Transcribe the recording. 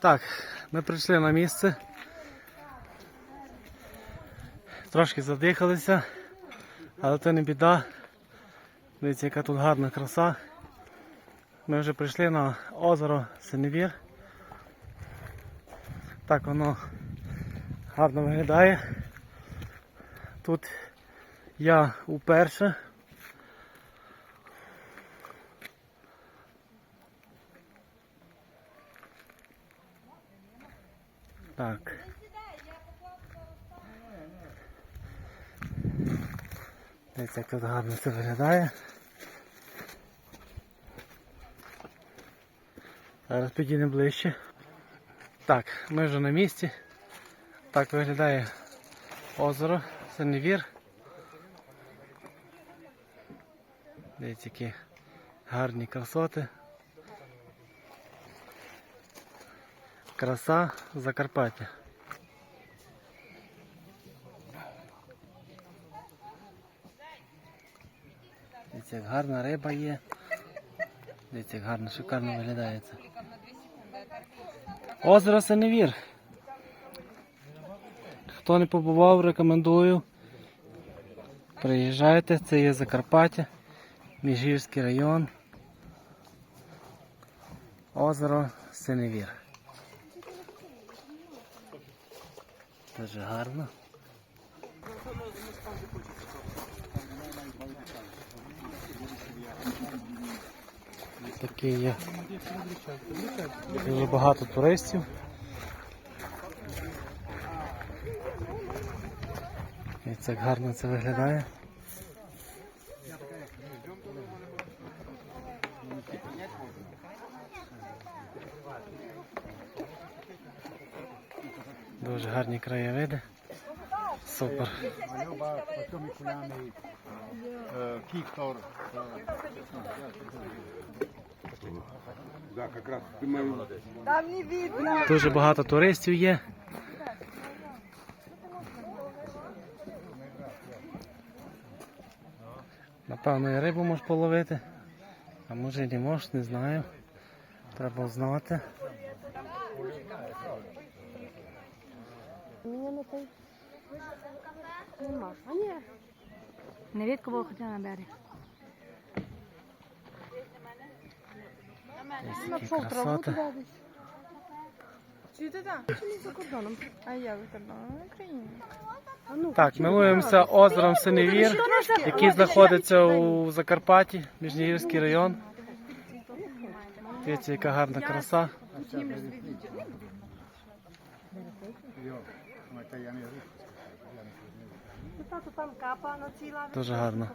Так, ми прийшли на місце. Трошки задихалися, але це не біда. Дивіться, яка тут гарна краса. Ми вже прийшли на озеро Синевір. Так воно гарно виглядає. Тут я уперше. Так. Дивіться, як тут гарно це виглядає. Зараз підійдемо ближче. Так, ми вже на місці. Так виглядає озеро, Синевір. Дивіться, які гарні красоти. Краса Закарпаття. Дивіться, як гарна риба є. Дивіться, як гарно, шикарно виглядає це. Озеро Синевір. Хто не побував, рекомендую. Приїжджайте, це є Закарпаття, Міжгірський район. Озеро Синевір. Дуже гарно. Такі є. Дуже багато туристів. І так гарно це виглядає. Дуже гарні краєвиди. Супер. Кулями, кіктор. Дуже багато туристів є. Напевно, і рибу можеш половити. А може і не можеш, не знаю. Треба знати. Мені не той. Нема. А ні. Не рідко було ходила на берег. Ось На такі траву красоти. туди десь. Чи ти там? Чи не за кордоном? А я за кордоном в Україні. А ну, Так, милуємося озером Синевір, який знаходиться у Закарпатті, Міжнігірський район. Дивіться, яка гарна краса. Дуже гарно.